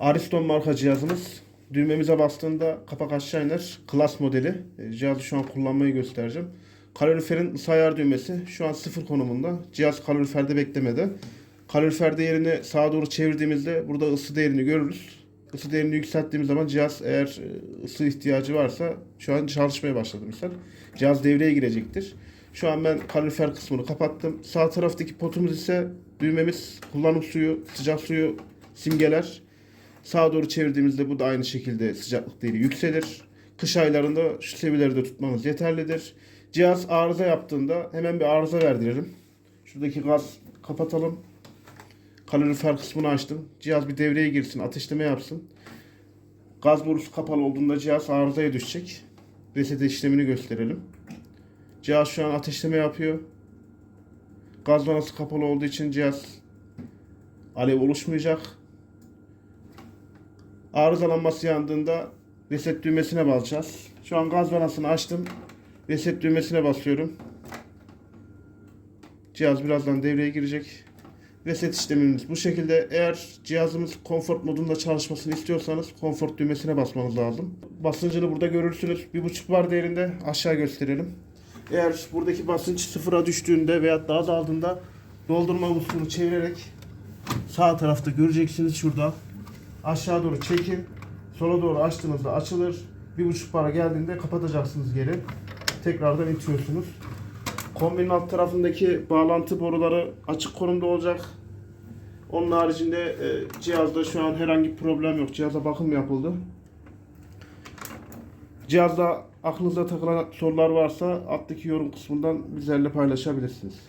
Ariston marka cihazımız. Düğmemize bastığında kapak aşağı iner. Klas modeli. E, Cihazı şu an kullanmayı göstereceğim. Kaloriferin ısı ayar düğmesi şu an sıfır konumunda. Cihaz kaloriferde beklemede. Kaloriferde yerini sağa doğru çevirdiğimizde burada ısı değerini görürüz. Isı değerini yükselttiğimiz zaman cihaz eğer e, ısı ihtiyacı varsa şu an çalışmaya başladı misal. Cihaz devreye girecektir. Şu an ben kalorifer kısmını kapattım. Sağ taraftaki potumuz ise düğmemiz kullanım suyu, sıcak suyu simgeler. Sağa doğru çevirdiğimizde bu da aynı şekilde sıcaklık değeri yükselir. Kış aylarında şu seviyelerde tutmamız yeterlidir. Cihaz arıza yaptığında hemen bir arıza verdirelim. Şuradaki gaz kapatalım. Kalorifer kısmını açtım. Cihaz bir devreye girsin, ateşleme yapsın. Gaz borusu kapalı olduğunda cihaz arızaya düşecek. Reset işlemini gösterelim. Cihaz şu an ateşleme yapıyor. Gaz vanası kapalı olduğu için cihaz alev oluşmayacak. Arızalanması yandığında reset düğmesine basacağız. Şu an gaz vanasını açtım. Reset düğmesine basıyorum. Cihaz birazdan devreye girecek. Reset işlemimiz bu şekilde. Eğer cihazımız konfor modunda çalışmasını istiyorsanız konfor düğmesine basmanız lazım. Basıncını burada görürsünüz. 1.5 bar değerinde aşağı gösterelim. Eğer buradaki basınç sıfıra düştüğünde veya daha azaldığında doldurma musluğunu çevirerek sağ tarafta göreceksiniz şurada. Aşağı doğru çekin. Sola doğru açtığınızda açılır. 1.5 bara geldiğinde kapatacaksınız geri. Tekrardan itiyorsunuz. Kombinin alt tarafındaki bağlantı boruları açık konumda olacak. Onun haricinde e, cihazda şu an herhangi bir problem yok. Cihaza bakım yapıldı. Cihazda aklınıza takılan sorular varsa alttaki yorum kısmından bizlerle paylaşabilirsiniz.